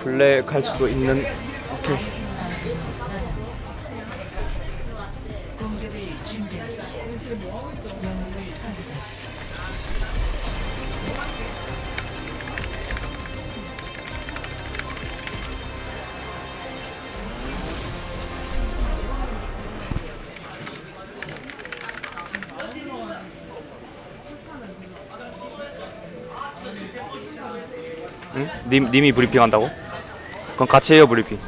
블랙 갈 수도 있는 오케이? 님, 님이 브리핑 한다고? 그럼 같이 해요 브리핑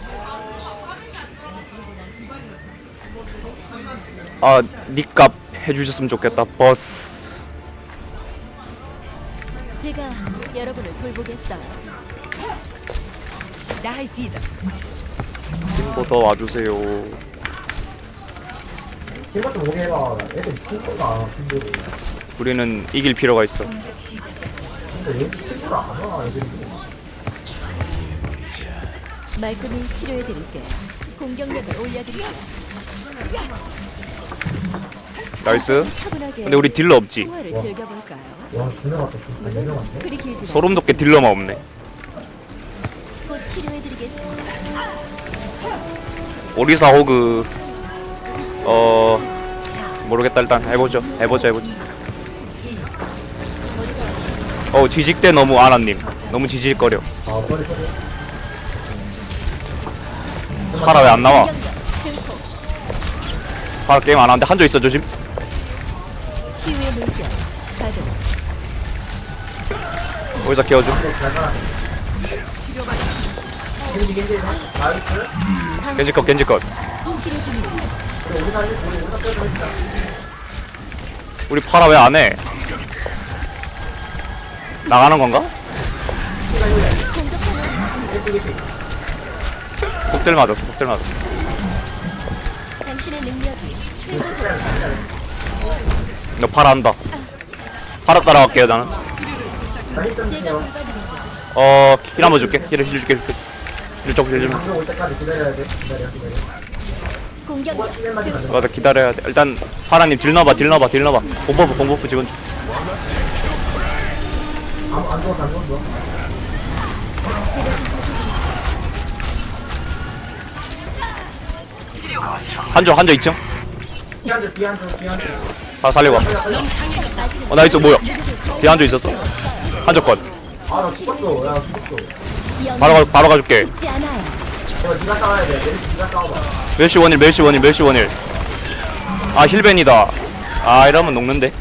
아 니값 해주셨으면 좋겠다 버스 제가 여러분을 돌보겠어요. 더 와주세요 좀 오게 해봐. 애들 죽거나 힘들고. 우리는 이길 필요가 있어 근데 얘 스킬을 안 와. 애들이. 말끔히 치료해드릴게요. 공격력을 올려드리죠. 나이스 차분하게 근데 우리 딜러 없지 통화를 즐겨볼까요? 와, 존나 같다. 진짜 유명한데? 그리 길지 소름 돋게 딜러만 없네 곧 치료해드리겠습니다. 오리사 호그 어 모르겠다 일단 해보죠 해보자 해보자 어 뒤직대 너무 아나님 너무 지직거려 아, 빨리 빨리. 파라 왜 안 나와 파라 게임 안 하는데 한조 있어 조심 치유의 물결 가동 오리사 케어줘 겐지, 겐지. 겐지 컷 치료 중입니다. 우리 우리 살리 있다. 우리 파라 왜 안 해? 나가는 건가? 폭들 맞았어 폭들 맞았어 당신의 능력이 최고조 너 파라 한다 파라 따라갈게요 나는 제가. 돌봐드리죠. 어, 힐 한번 줄게. 힐을 힐 줄게. 줄게. 힐 쪽, 힐 좀. 방금 올 때까지 기다려야 돼. 기다려, 기다려. 공격력 증폭 맞아, 기다려야 돼. 일단, 파라님 딜 넣어봐, 딜 넣어봐, 딜 넣어봐. 공버프, 공버프 지금. 안, 안 죽었어, 안 죽었어. 한조, 한조 2층. 뒤한줄, 뒤한줄, 뒤한줄. 다 살리고 와. 어, 나이스, 뭐야. 뒤 한조 있었어. 한조 죽었어. 바로, 가, 바로 가줄게. 멜시 원일, 멜시 원일, 멜시 원일. 아, 힐벤이다. 아, 이러면 녹는데.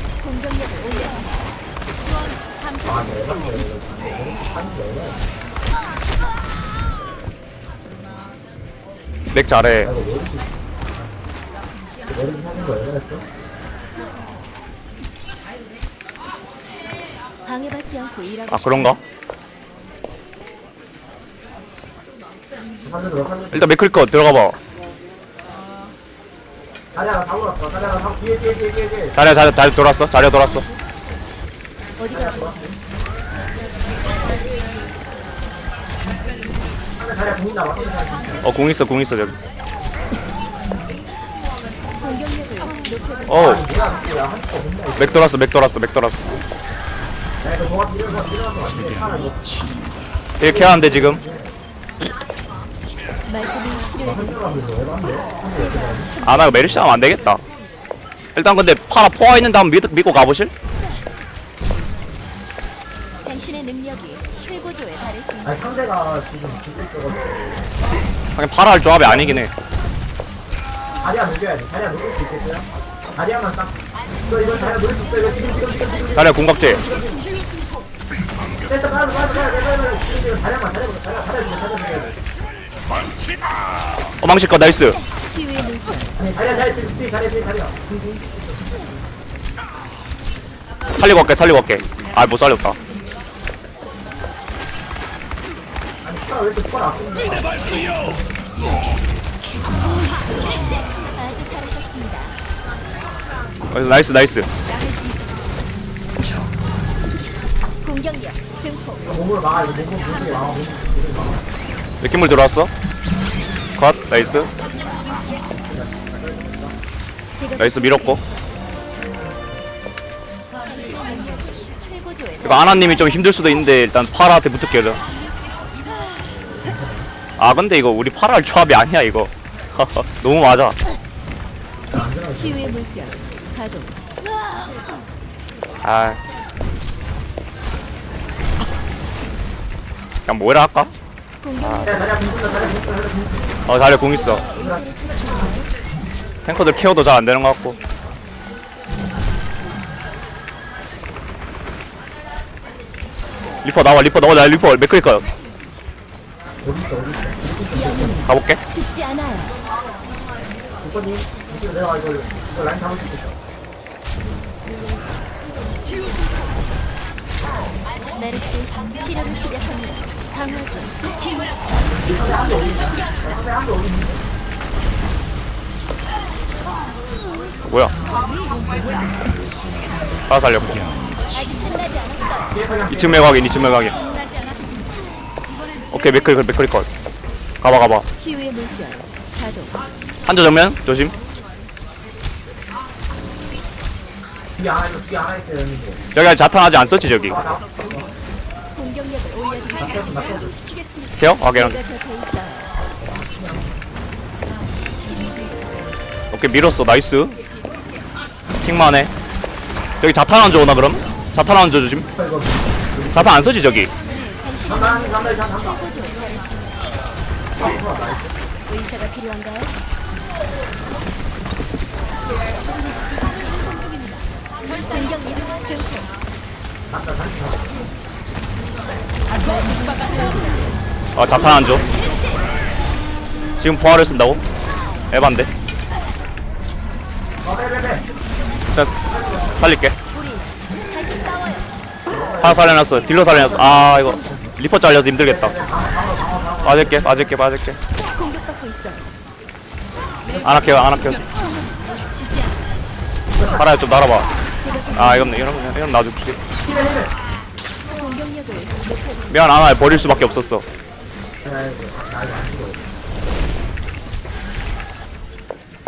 맥 잘해. 거 했어? 방해받지 않고 일하고 아, 그런가? 들어, 일단 맥클 컷 들어가봐. 다리야, 다 물었어. 다리야, 다 뒤에, 뒤에, 뒤에, 뒤에, 뒤에. 자리야, 자리야, 자리 돌았어. 자리야 돌았어. 어디가 아프세요? 상대 다리야, 보인다. 맞다 어, 공 있어, 공 있어, 저기. 어. 맥 돌았어, 맥 돌았어, 맥 돌았어. 이렇게 하는데 지금. 말끔히 치료해드리죠. 사람들 왜 반대? 아, 나 이거 메르시 하면 안 되겠다. 일단 근데 파라 포화 있는데 한번 믿, 믿고 가보실? 당신의 능력이 최고조에 달했습니다. 아니, 상대가 지금 죽을 거거든. 파라 할 조합이 아니긴 해. 다리야 녹여야 돼. 다리야 녹일 수 있겠어요? 다리야만 딱. 이거, 이거 다리야 녹일 수 있어. 이거 지금, 지금, 지금, 지금. 자리야 공각제. 됐어, 빨리, 빨리, 빨리, 빨리, 빨리. 지금, 지금 다리야만, 다리야, 다리야 다리야 주게. 어, 망치 거 나이스. 치유의 물결. 아니, 다리야, 다리야, 지금, 지금, 다리야, 지금, 다리야. 살리고 갈게, 살리고 갈게. 아, 못 살렸다. 아니, 숟가락 왜 이렇게 아끼는 거야? 아주 잘하셨습니다. 어, 나이스, 나이스. 공격력 증폭. 느낌물 들어왔어. 컷, 나이스. 나이스, 밀었고. 이거 아나님이 좀 힘들 수도 있는데 일단 파라한테 붙을게요. 저. 아 근데 이거 우리 파랄 조합이 아니야 이거 너무 맞아 치유의 물결 가동 아. 그냥 뭐라 할까? 다리야 빙순 어 다리 공 있어? 탱커들 케어도 잘 안 되는 것 같고. 리퍼 나와 리퍼. 나와 나 리퍼. 영웅은 가볼게. 죽지 않아요 이거 내가 이거 이거 라인 잡을 수 있어 메르시 치료를 시작합니다 강화 중 상대 한대 어디 있니? 뭐야? 다 살렸고. 아직 끝나지 않았어요 뒤에 그냥 2층 매각인 2층 매각인 끝나지 않았습니다 오케이 맥크릴 맥크릴 거 가봐 가봐. 치유의 물결 가동. 한조 정면? 조심 여기 자탄 아직 안 썼지 저기 공격력을 올려드리겠습니다 제가 곁에 있어요 오케이 밀었어. 나이스. 킹만 해. 저기 자탄 안 줘오나 그럼? 자탄 안 줘주심 이거 자탄 안 쓰지 저기? 의사가 필요한가요? 증폭 아 자탄 안 줘. 지금 부활을 쓴다고? 에반데. 자, 살릴게. 우리 다시 싸워요 하나 살려놨어. 딜러 살려놨어. 아 이거 리퍼 잘려서 힘들겠다. 빠질게, 빠질게, 빠질게. 공격받고 있어 안 할게요, 안 할게요. 파라야 좀 날아봐. 아 이건 놔줄게. 힘내 힘내 공격력을 높여드립니다 미안 하나 버릴 수밖에 없었어. 나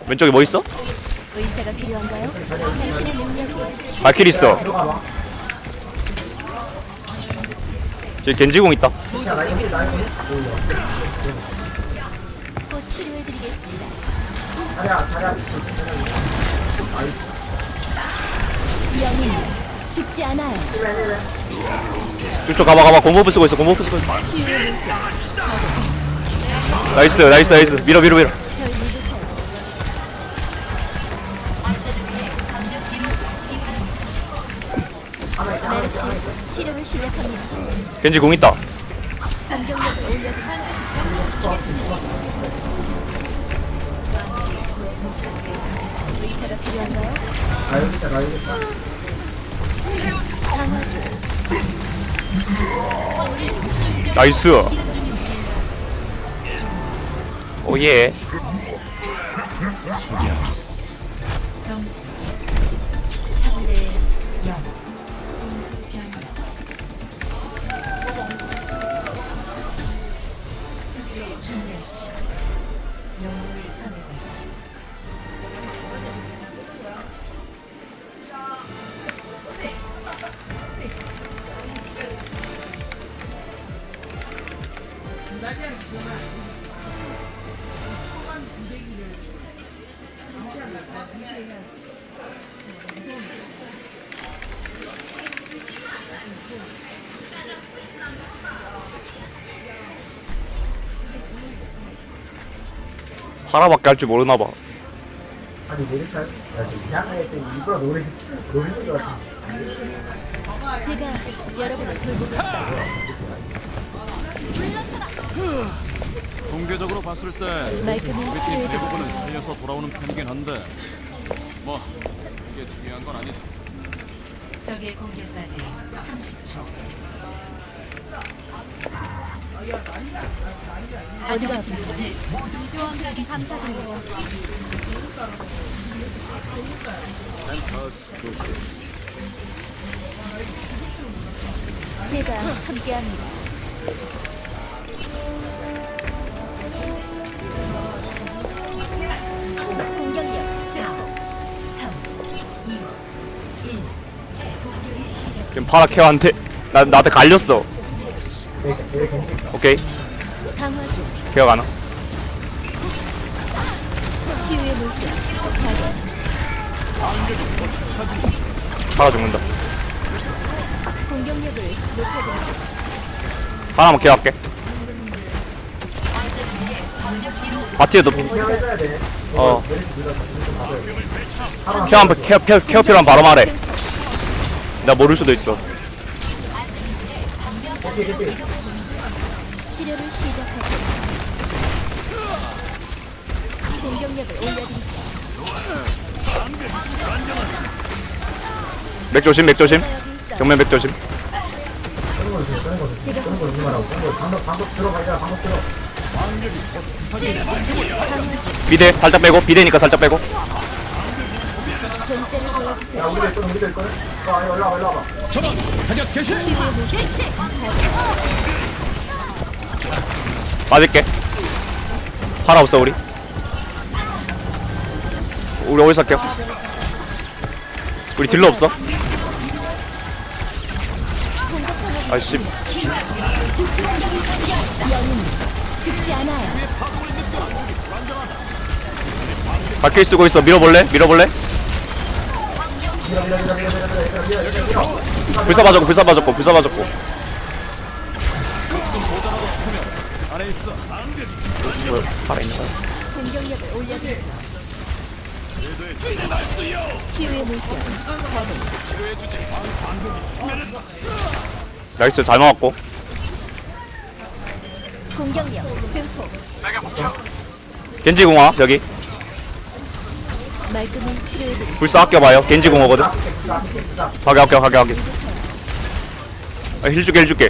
왼쪽에 뭐 있어? 의사가 필요한가요? 당신의 능력이 발길 있어. 저기 겐지공 있다. 나곧 치료해드리겠습니다 영웅 죽지 않아요 쭉쭉 가봐 가봐. 공버프 쓰고 있어. 공버프 쓰고 있어. 나이스, 나이스, 나이스. 밀어, 밀어, 밀어. 절 믿으세요 메르시 치료를 시작합니다 겐지 공 있다. 공격력을 올려드리죠 의사가 필요한가요? 나 여기 있다 중 나이스. 오예. 점수 3대 0 공수 변경 수비를 준비하십시오 영웅 파라밖에 할 줄 모르나 봐. 아니 왜 이렇게 야 지금 대학가에 때 일부러 노래 노리는 거 같아 제가 여러분을 돌보겠어요 통계적으로 봤을 때 우리 팀 치료해드릴게요 대부분은 살려서 돌아오는 편이긴 한데 뭐 이게 중요한 건 아니지. 적의 공격까지 30초 어디가? 감사드립니다 제가 함께합니다 공격력 4 3 2 1 공격이 시작 지금 파라 케어한테 나 나한테 갈렸어. 오케이. 강화 중. 기억 안 와? 치유의 물결. 파괴하십시오. 살아 죽는다 공격력을. 하나만 기억할게 바티에도 케어 해줘야 돼. 어. 케어, 한- 케어, 케어, 케어 필요하면 바로 말해 나 모를 수도 있어. 치료를 시작하고 공격력을 올려드리죠. 맥 조심 맥 조심. 정면 맥 조심. 비대 살짝 빼고. 비대니까 살짝 빼고. 전대를 야, 보여주세요. 우리도 있거든, 우리도 있거든. 와, 이거 올라와, 올라와봐. 저런 사격 개시. 물결. 맞을게 팔아 없어 우리 우리 어디서 할게요 우리 딜러 없어 않아요. 바퀴 쓰고 있어 밀어볼래? 밀어볼래? 불사 맞았고 불사 맞았고 불사 맞았고. 뭐야 팔아 있는 거야 공격력을 올려드리죠. 치유의 물결. 나이스 잘 막았고 공격력 증폭. 겐지 공화 여기 말끔히 치료해드리죠. 불사 아껴봐요. 겐지 공화거든. 하게 하게 하게 하게 아, 힐 줄게 힐 줄게.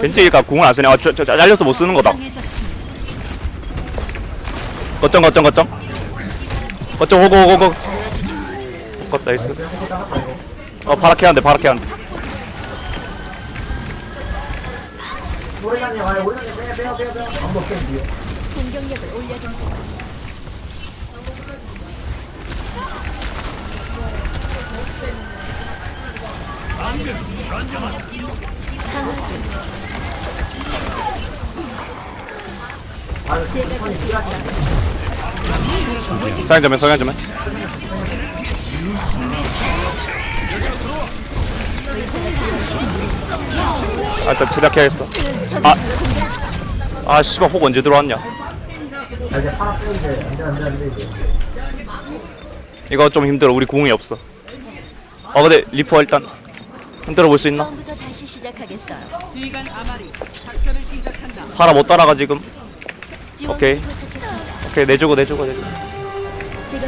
겐지가 공을 안 쓰네. 아 저, 저, 잘려서 못 쓰는 거다. 거점 거점 거점. 거점 오고 오고 오고 got 나이스. 어 파랗게 한대 파랗게 한대 빼, 뒤에. 공격력을 곁에 있어. 성향점에 성향점에 아 일단 제작해야겠어 아. 아 씨발 혹 언제 들어왔냐 파라. 이거 좀 힘들어 우리 궁이 없어 어 근데 리퍼 일단 흔들어 볼 수 있나? 처음부터 다시 시작하겠어요. 지휘관 아마리 작전을 시작한다. 팔아 못 따라가 지금 지원이 오케이. 도착했습니다. 오케이 내주고 내주고 내주고 제가.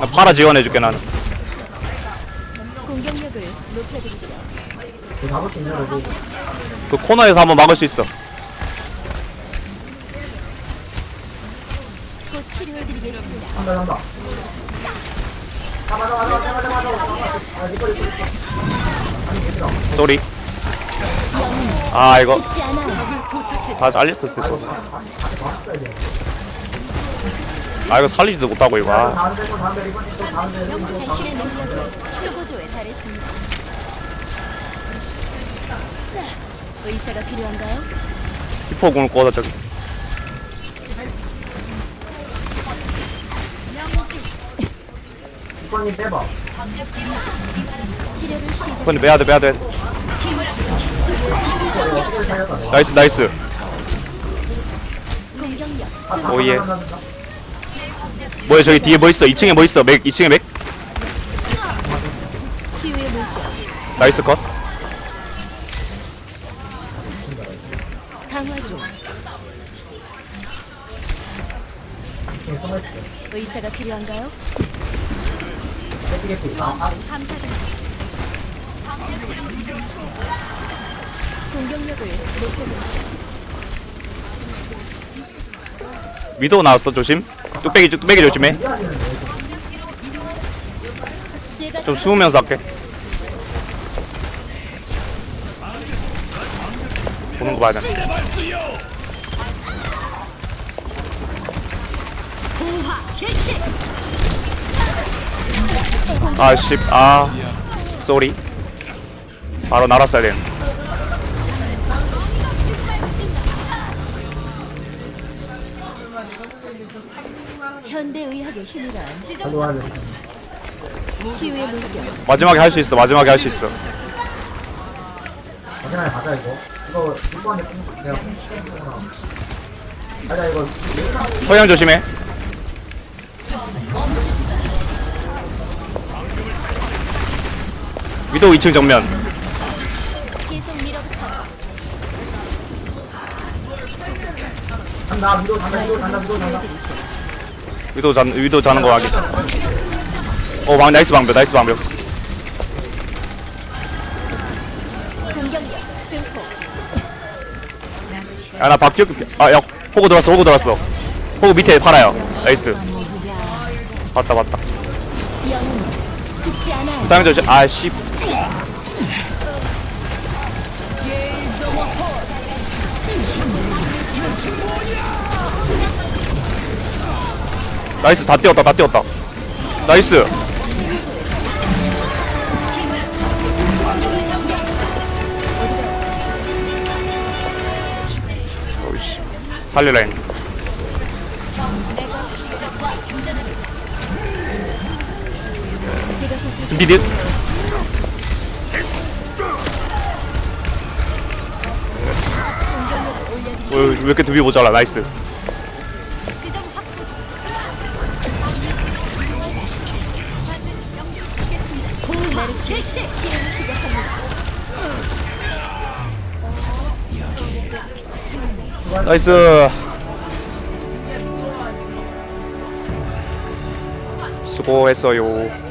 아, 팔아 지원해줄게 나는 공격력을 높여드리죠. 이거 수 있냐. 그 코너에서 한번 막을 수 있어 곧 치료해드리겠습니다. 한다, 한다. 아, 맞아, 맞아, 맞아, 맞아, 맞아, 맞아. 아, 이거, 이거, 이거. 아니, 얘들아. 쏘리 아 이거 죽지 않아요. 다 잘렸을 때 쏘. 맞았어야 돼. 아 이거 살리지도 못하고 이거 아. 다음 대고, 다음 대, 이번 또 다음 대, 이번 또 다음 당신의 능력으로 최고조에 달했습니다. 의사가 필요한가요? 히퍼 궁을 꺼다 저기 이번님 빼봐. 치료를 시작. 근데 빼야돼 빼야돼 나이스 나이스 공격력 오예 뭐야 저기 뒤에 뭐 있어 2층에 뭐 있어 맥 2층에 맥 나이스 컷 강화 중. 의사가 필요한가요? 감사드립니다. 공격력을 높여드리죠. 위도우 나왔어 조심 뚝배기 뚝배기 조심해. 좀 숨으면서 할게. 보는 거 봐야 돼 부화 개시. 아씨. 아 쏘리. 바로 날았어야 된 현대 의학의 힘이란 저도 와야 돼. 치유의 물결. 마지막에 할 수 있어 마지막에 할 수 있어 마지막에 가자 이거. 이거 6번에 내가 가자 이거. 서양 조심해 위도 2층 정면 계속 밀어붙여. 간다 위로 간다 위로 간다 위로 간다. 위도 잔 위도 자는 거 확인. 어방 나이스 방벽 나이스 방벽. 야나 박규 아야 호구 들어왔어 호구 들어왔어. 호구 밑에 팔아요. 나이스. 봤다 봤다. 영웅 죽지 않아. 쌍 조심 아씨 나이스 다 뛰었다 다 뛰었다. 나이스. 어이씨. 살려라 잉 제가 보실 준비됐 어, 왜 이렇게 두비 모자라? 나이스 나이스. 수고했어요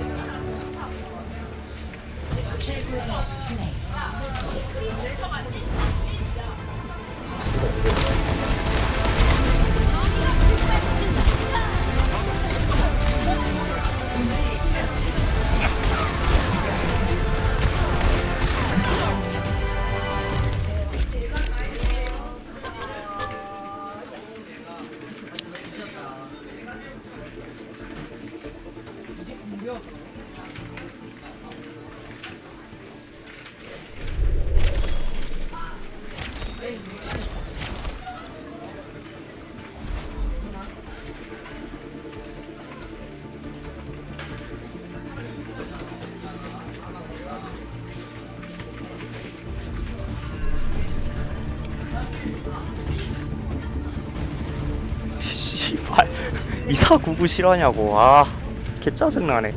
씨발. 이사 구구 실화냐고. 아 개 짜증나네